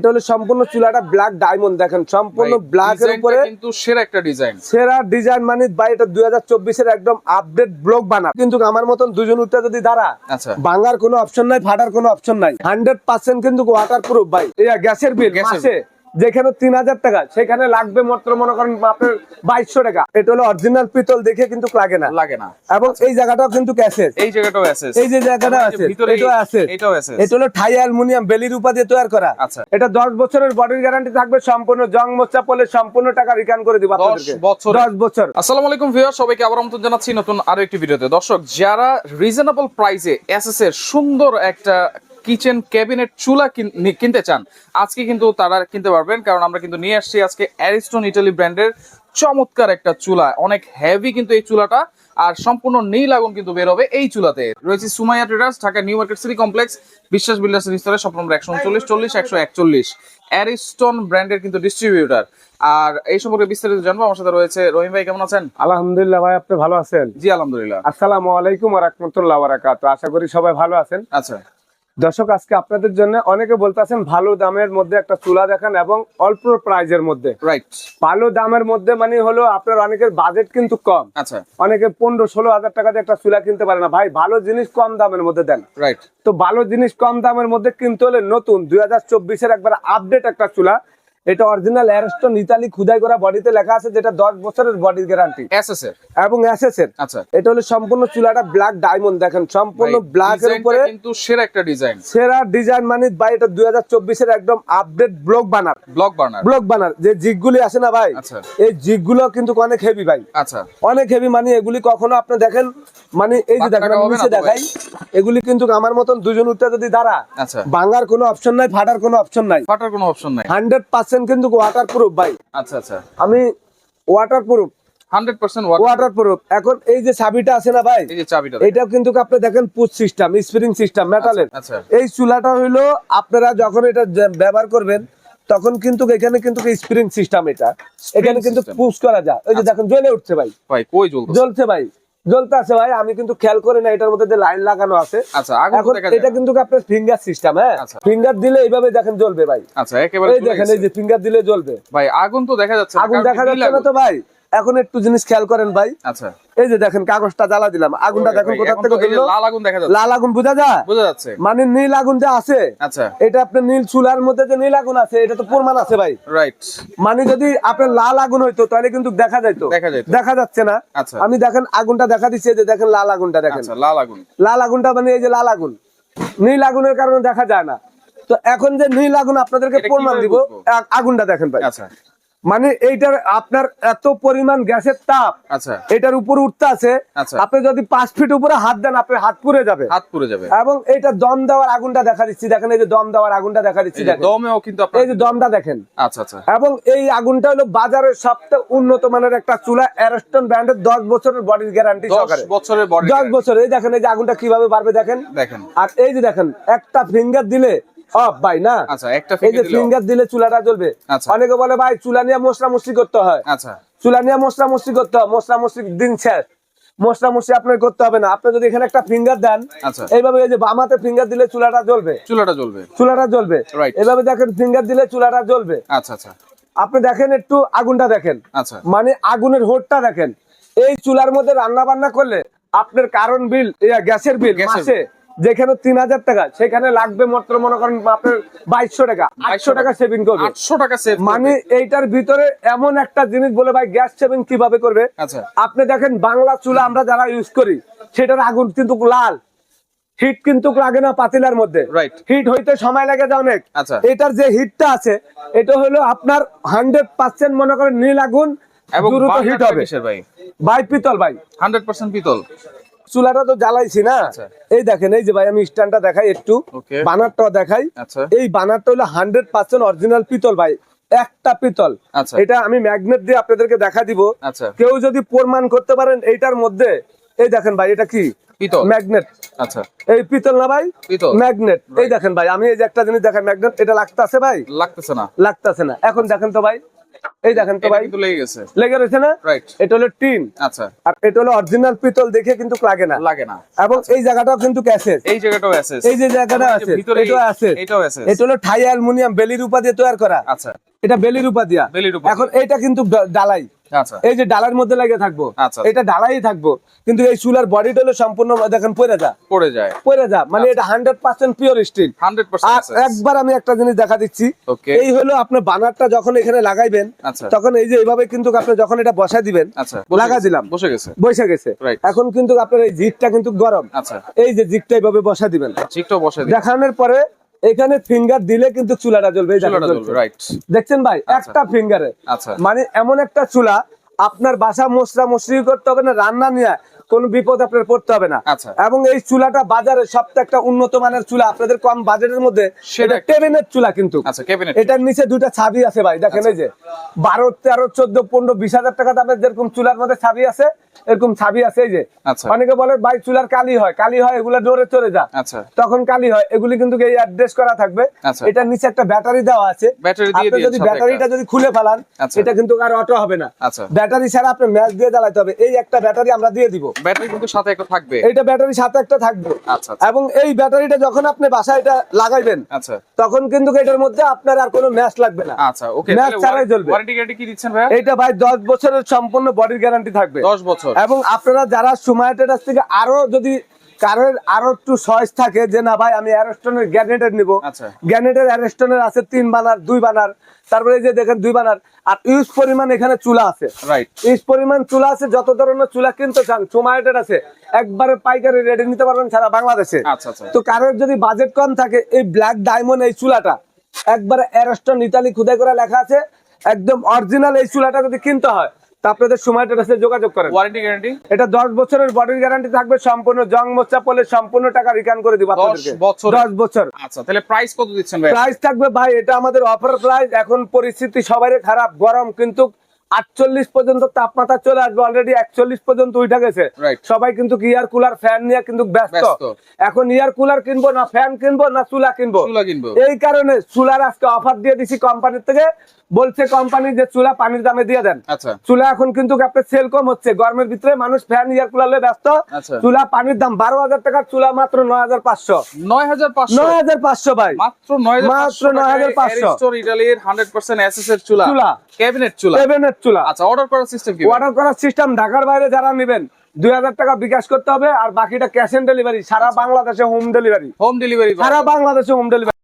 এটা হলো সম্পূর্ণ চুলাটা ব্ল্যাক ডায়মন্ড দেখেন সম্পূর্ণ ব্ল্যাক এর উপরে কিন্তু সেরা একটা ডিজাইন সেরা ডিজাইন মানে ভাই এটা দুই হাজার চব্বিশের একদম আপডেট ব্লক বানা কিন্তু আমার মতন দুজন উঠতে যদি দাঁড়া আচ্ছা। ভাঙার কোনো অপশন নাই ফাটার কোনো অপশন নাই। হান্ড্রেড পার্সেন্ট কিন্তু ওয়াটারপ্রুফ ভাই। এই গ্যাসের বিল মাসে। যেখানে তিন হাজার টাকা সেখানে লাগবে মাত্র মনে করেন আপনার বাইশশো টাকা। এটা হলো অরিজিনাল পিতল দেখে কিন্তু লাগে না। লাগে না। এবং এই জায়গাটাও কিন্তু ক্যাসেজ এই জায়গাটাও অ্যাসেস এই যে জায়গাটা আছে এটাও আছে। এটাও অ্যাসেস এটা হলো থাই অ্যালুমিনিয়াম বেলির উপা দিয়ে তৈরি করা। আচ্ছা। এটা দশ বছরের বডির গ্যারান্টি থাকবে সম্পূর্ণ জং মোচা পড়লে সম্পূর্ণ টাকা রিটার্ন করে দিব আপনাদেরকে। বছরের? দশ বছর। আসসালামু আলাইকুম ভিউয়ার সবাইকে আবার আমন্ত্রণ জানাচ্ছি নতুন আরও একটি ভিডিওতে। দর্শক যারা রিজনেবল প্রাইসে এসএস এর সুন্দর একটা কিচেন ক্যাবিনেট চুলা কিন- কিনতে চান আজকে কিন্তু তারা কিনতে পারবেন কারণ আমরা কিন্তু নিয়ে আসছি আজকে অ্যারিস্টন ইটালি ব্র্যান্ডের চমৎকার একটা চুলা অনেক হেভি কিন্তু এই চুলাটা আর সম্পূর্ণ নীল আগুন কিন্তু বের হবে এই চুলাতে। রয়েছে Sumaiya traders Dhaka new market city complex Biswas builders স্তরে সব নম্বর একশো উনচল্লিশ চল্লিশ একশো একচল্লিশ। অ্যারিস্টন ব্র্যান্ডের কিন্তু ডিস্ট্রিবিউটার আর এই সম্পর্কে বিস্তারিত জানব আমার সাথে রয়েছে রহিম ভাই কেমন আছেন? আলহামদুলিল্লাহ ভাই আপনি ভালো আছেন? জি আলহামদুলিল্লাহ। আসসালামু আলাইকুম রাহমাতুল্লাহ বারাকাতু আশা করি সবাই ভালো আছেন। আচ্ছা। দর্শক আজকে আপনাদের জন্য অনেকে বলতেছেন ভালো দামের মধ্যে একটা চুলা দেখান এবং অল্প প্রাইজের মধ্যে। রাইট ভালো দামের মধ্যে মানে হলো আপনার অনেকের বাজেট কিন্তু কম। আচ্ছা। অনেকে পনেরো ষোলো হাজার টাকা দিয়ে একটা চুলা কিনতে পারে না। ভাই ভালো জিনিস কম দামের মধ্যে দেন। রাইট তো ভালো জিনিস কম দামের মধ্যে কিন্তু হলে নতুন দুই হাজার চব্বিশের একবার আপডেট একটা চুলা এটা অরিজিনাল অ্যারেস্টন ইতালি খুদাই করা বডিতে লেখা আছে যেটা দশ বছরের বডির গ্যারান্টি এসএস এর এবং এসএস এর আচ্ছা। এটা হলো সম্পূর্ণ চুলাটা ব্ল্যাক ডায়মন্ড দেখেন সম্পূর্ণ ব্ল্যাক এর উপরে কিন্তু সেরা একটা ডিজাইন সেরা ডিজাইন মানে ভাই এটা দুই হাজার চব্বিশের একদম update block burner block burner block burner যে জিগগুলি আছে না ভাই আচ্ছা। এই জিগগুলো কিন্তু অনেক হেভি ভাই। আচ্ছা। অনেক হেভি মানে এগুলি কখনো আপনি দেখেন মানে এই যে দেখেন আমি নিচে দেখাই এগুলি কিন্তু আমার মতন দুজন উঠতে যদি দাঁড়া আচ্ছা। ভাঙার কোনো অপশন নাই ফাটার কোনো অপশন নাই। ফাটার কোনো অপশন নাই। হান্ড্রেড পার্সেন্ট কিন্তু ওয়াটার প্রুফ ভাই। আচ্ছা আচ্ছা। আমি ওয়াটার প্রুফ ওয়াটার প্রুফ এখন এই যে চাবিটা আছে না ভাই? এই চাবিটা এটাও কিন্তু আপনি দেখেন পুশ সিস্টেম স্প্রিং সিস্টেম মেটালের আচ্ছা এই চুলাটা হইল আপনারা যখন এটা ব্যবহার করবেন তখন কিন্তু এখানে কিন্তু স্প্রিং সিস্টেম এটা। এখানে কিন্তু পুশ করা যায়। ওই যে দেখেন জ্বলে উঠছে ভাই। ভাই কই জ্বলছে ভাই। জ্বলতে আছে ভাই আমি কিন্তু খেয়াল করি না এটার মধ্যে যে লাইন লাগানো আছে। আচ্ছা এখন দেখা এটা কিন্তু আপনার ফিঙ্গার সিস্টেম হ্যাঁ? আচ্ছা। ফিঙ্গার দিলে এইভাবে দেখেন জ্বলবে ভাই। আচ্ছা একেবারে দেখেন এই যে ফিঙ্গার দিলে জ্বলবে। ভাই আগুন তো দেখা যাচ্ছে আগুন দেখা যাচ্ছে না তো ভাই। এখন একটু জিনিস খেয়াল করেন ভাই। আচ্ছা। এই যে দেখেন কাগজটা জ্বালা দিলাম। আগুনটা দেখুন কোথা থেকে ধরলো লাল আগুন দেখা যাচ্ছে। লাল আগুন বোঝা যায়? বোঝা যাচ্ছে। মানে নীল আগুন যে আছে আচ্ছা। এটা আপনার নীল চুলার মধ্যে যে নীল আগুন আছে এটা তো প্রমাণ আছে ভাই। রাইট মানে যদি আপনার লাল আগুন হইতো তাহলে কিন্তু দেখা যাইতো। দেখা যাচ্ছে না। আচ্ছা। আমি দেখেন আগুনটা দেখা দিচ্ছি যে দেখেন লাল আগুনটা দেখেন। আচ্ছা লাল আগুন। লাল আগুনটা মানে এই যে লাল আগুন। নীল আগুনের কারণে দেখা যায় না। তো এখন যে নীল আগুন আপনাদেরকে প্রমাণ দিব আগুনটা দেখেন ভাই। আচ্ছা। মানে এইটার আপনার এত পরিমাণ গ্যাসের তাপ আচ্ছা। এটার উপর উঠতে আছে আচ্ছা। আপনি যদি পাঁচ ফিট উপরে হাত দেন আপনার হাত পুড়ে যাবে। হাত পুড়ে যাবে। এবং এইটা দম দেওয়ার আগুনটা দেখা দিচ্ছি দেখেন এই যে দম দেওয়ার আগুনটা দেখা দিচ্ছি দমেও কিন্তু এই যে দমটা দেখেন। আচ্ছা আচ্ছা। এবং এই আগুনটা হলো বাজারের সবচেয়ে উন্নত মানের একটা চুলা অ্যারস্টন ব্র্যান্ডের দশ বছরের বডির গ্যারান্টি দশ সহকারে। বছরের বডি দশ বছর এই দেখেন এই যে আগুনটা কীভাবে বাড়বে দেখেন। দেখেন। আর এই যে দেখেন একটা ফিঙ্গার দিলে অফ ভাই না? আচ্ছা একটা এই যে ফিঙ্গার দিলে চুলাটা জ্বলবে। আচ্ছা। অনেকে বলে ভাই চুলা নিয়ে মশলা মশলি করতে হয়। আচ্ছা। চুলা নিয়ে মশলা মশলি করতে হয় মশলা মশলি দিন শেষ। মশলা মশলি আপনার করতে হবে না। আপনি যদি এখানে একটা ফিঙ্গার দেন। এইভাবে এই যে বামাতে ফিঙ্গার দিলে চুলাটা জ্বলবে। চুলাটা জ্বলবে। চুলাটা জ্বলবে. এভাবে দেখেন ফিঙ্গার দিলে চুলাটা জ্বলবে। আচ্ছা আচ্ছা। আপনি দেখেন একটু আগুনটা দেখেন। আচ্ছা। মানে আগুনের হোটটা দেখেন। এই চুলার মধ্যে রান্না বান্না করলে আপনার কারণ বিল গ্যাসের বিল মাসে যেখানে তিন হাজার টাকা সেখানে লাগবে মাত্র মনে করেন আপনার বাইশশো টাকা। আটশো টাকা সেভিং করবে। আটশো টাকা সেভ মানে এইটার ভিতরে এমন একটা জিনিস বলে ভাই গ্যাস সেভিং কীভাবে করবে? আচ্ছা। আপনি দেখেন বাংলা চুলা আমরা যারা ইউজ করি সেটার আগুন কিন্তু লাল। হিট কিন্তু লাগে না পাতিলার মধ্যে। হিট হইতে সময় লাগে যায় অনেক। আচ্ছা। এটার যে হিটটা আছে এটা হলো আপনার হান্ড্রেড পার্সেন্ট মনে করেন নীল আগুন দ্রুত হিট হবে। ভাই। ভাই পিতল ভাই। হান্ড্রেড পার্সেন্ট পিতল। চুলাটা তো জ্বালাইছি না। আচ্ছা। এই দেখেন এই যে ভাই আমি স্ট্যান্ডটা দেখাই একটু। বানারটা দেখাই। আচ্ছা। এই বানারটা হলো হান্ড্রেড পার্সেন্ট অরিজিনাল পিতল ভাই একটা পিতল। আচ্ছা। এটা আমি ম্যাগনেট দিয়ে আপনাদেরকে দেখা দিব। কেউ যদি প্রমাণ করতে পারেন এইটার মধ্যে এই দেখেন ভাই এটা কি? পিতল। ম্যাগনেট আচ্ছা। এই পিতল না ভাই? পিতল। ম্যাগনেট এই দেখেন ভাই আমি এই যে একটা জিনিস দেখাই ম্যাগনেট এটা লাগতাছে ভাই? লাগতেছে না। লাগতাছে না। এখন দেখেন তো ভাই এই দেখেন তো এটা ভাই লেগে গেছে। লেগে রয়েছে না? রাইট এটা হলো টিন। আচ্ছা। আর এটা হলো অরিজিনাল পিতল দেখে কিন্তু লাগে না। লাগে না। এবং এই জায়গাটাও কিন্তু ক্যাসেস এই জায়গাটাও অ্যাসেস এই যে জায়গাটা আছে এটাও আছে। এটাও আছে এটা হলো থাই অ্যালুমিনিয়াম বেলির উপা দিয়ে তৈরি করা। আচ্ছা। এটা বেলির উপা দিয়া। এখন এইটা কিন্তু ডালাই। আচ্ছা এই যে ডালার মধ্যে লাগে থাকব। আচ্ছা। এটা ডালাই থাকব। কিন্তু এই চুলার বডিটা হলো সম্পূর্ণ দেখেন পরে যা। পড়ে যায়। পরে যা। মানে এটা hundred percent pure steel hundred একবার আমি একটা জিনিস দেখা দিচ্ছি। এই হলো আপনার বানারটা যখন এখানে লাগাইবেন আচ্ছা। তখন এই যে এইভাবে কিন্তু আপনি যখন এটা বসা দিবেন আচ্ছা লাগা দিলাম। বসে গেছে। বসে গেছে। এখন কিন্তু আপনার এই জিটটা কিন্তু গরম। আচ্ছা। এই যে জিটটা এইভাবে বসা দিবেন। চিকটাও বসে দেখানোর পরে এখানে ফিঙ্গার দিলে কিন্তু চুলাটা জ্বলবে দেখছেন ভাই? একটা ফিঙ্গারে আচ্ছা। মানে এমন একটা চুলা আপনার বাসা মশলা মশরি করতে হবে না রান্না নিয়ে কোনো বিপদ আপনার পড়তে হবে না। আচ্ছা। এবং এই চুলাটা বাজারে সবথেকে একটা উন্নত মানের চুলা আপনাদের কম বাজেটের মধ্যে সেটা চুলা কিন্তু। আচ্ছা এটার নিচে দুইটা ছাবি আছে ভাই দেখেন আচ্ছা। এই যে। বারো তেরো চোদ্দ পনেরো বিশ হাজার টাকা দামের যেরকম চুলার মধ্যে ছাবি আছে এরকম ছাবি আছে এই যে। অনেকে বলে ভাই চুলার কালি হয় কালি হয় এগুলা ডোরে চলে যা। তখন কালি হয় এগুলি কিন্তু এই অ্যাড্রেস করা থাকবে। এটার নিচে একটা ব্যাটারি দেওয়া আছে। আপনি যদি ব্যাটারিটা যদি খুলে ফেলান। এটা কিন্তু আর অটো হবে না। ব্যাটারি ছাড়া আপনি ম্যাচ দিয়ে জ্বালাতে হবে। এই একটা ব্যাটারি আমরা দিয়ে দিব। ব্যাটারি কিন্তু সাথে একটা থাকবে। এটা ব্যাটারি সাথে একটা থাকবে। আচ্ছা, আচ্ছা। এবং এই ব্যাটারিটা যখন আপনি বাসায় এটা লাগাইবেন আচ্ছা। তখন কিন্তু এটার মধ্যে আপনার আর কোনো ম্যাচ লাগবে না। আচ্ছা ওকে ম্যাচ ছাড়াই চলবে। ওয়ারেন্টি গ্যারান্টি কি দিচ্ছেন ভাই এটা ভাই দশ বছরের সম্পূর্ণ বডির গ্যারান্টি থাকবে। 10 বছর। এবং আপনারা যারা সময় কাছ থেকে আরও যদি কারোর আরও একটু চয়েস থাকে যে না ভাই আমি অ্যারস্টনের গ্যানেটের নিব। আচ্ছা। গ্যানেটের অ্যারস্টনের আছে তিন বানার দুই বানার। তারপরে এই যে দেখেন দুই বানার। আর ইউজ পরিমাণ এখানে চুলা আছে। ইউজ পরিমাণ চুলা আছে যত ধরনের চুলা কিনতে চান সোমাইটের আছে। একবারে পাইকারি রেডি নিতে পারবেন সারা বাংলাদেশে। আচ্ছা, আচ্ছা। তো কারোর যদি বাজেট কম থাকে এই ব্ল্যাক ডায়মন্ড এই চুলাটা একবারে অ্যারস্টন ইতালি খুদাই করে লেখা আছে একদম অরিজিনাল এই চুলাটা যদি কিনতে হয় তা আপনাদের সাথে যোগাযোগ করেন। ওয়ারেন্টি গ্যারান্টি এটা দশ বছরের বডির গ্যারান্টি থাকবে সম্পূর্ণ জং মোচা পলে সম্পূর্ণ টাকা রিটার্ন করে দিব আপনাদেরকে। বছর। আচ্ছা তাহলে প্রাইস কত দিচ্ছেন ভাই? প্রাইস থাকবে ভাই এটা আমাদের অফার প্রাইস এখন পরিস্থিতি সবাই খারাপ গরম কিন্তু আটচল্লিশ পর্যন্ত তাপমাত্রা চলে আসবে অলরেডি একচল্লিশ পর্যন্ত উঠে গেছে। সবাই কিন্তু ইয়ার কুলার ফ্যান নিয়ে কিন্তু ব্যস্ত। এখন ইয়ার কুলার কিনবো না ফ্যান কিনবো না চুলা কিনবো? চুলা কিনবো। এই কারণে চুলার আজকে অফার দিয়ে দিছি কোম্পানির থেকে বলছে কোম্পানি যে চুলা পানির দামে দিয়ে দেন। আচ্ছা। চুলা এখন কিন্তু আপনার সেল কম হচ্ছে। গরমের ভিতরে মানুষ ফ্যান ইয়ার কুলারে ব্যস্ত। আচ্ছা। চুলা পানির দাম বারো হাজার টাকার চুলা মাত্র নয় হাজার পাঁচশো। 9500 নয় হাজার পাঁচশো ভাই। মাত্র নয় মাত্র 9500 অ্যারিস্টোর ইতালির 100% এসএস এর চুলা। চুলা। ক্যাবিনেট চুলা। সেভেনের চুলা। আচ্ছা অর্ডার করার সিস্টেম কি অর্ডার করার সিস্টেম ঢাকার বাইরে যারা নেবেন দুই হাজার টাকা বিকাশ করতে হবে। আর বাকিটা ক্যাশ অন ডেলিভারি সারা বাংলাদেশে হোম ডেলিভারি হোম ডেলিভারি সারা বাংলাদেশে হোম ডেলিভারি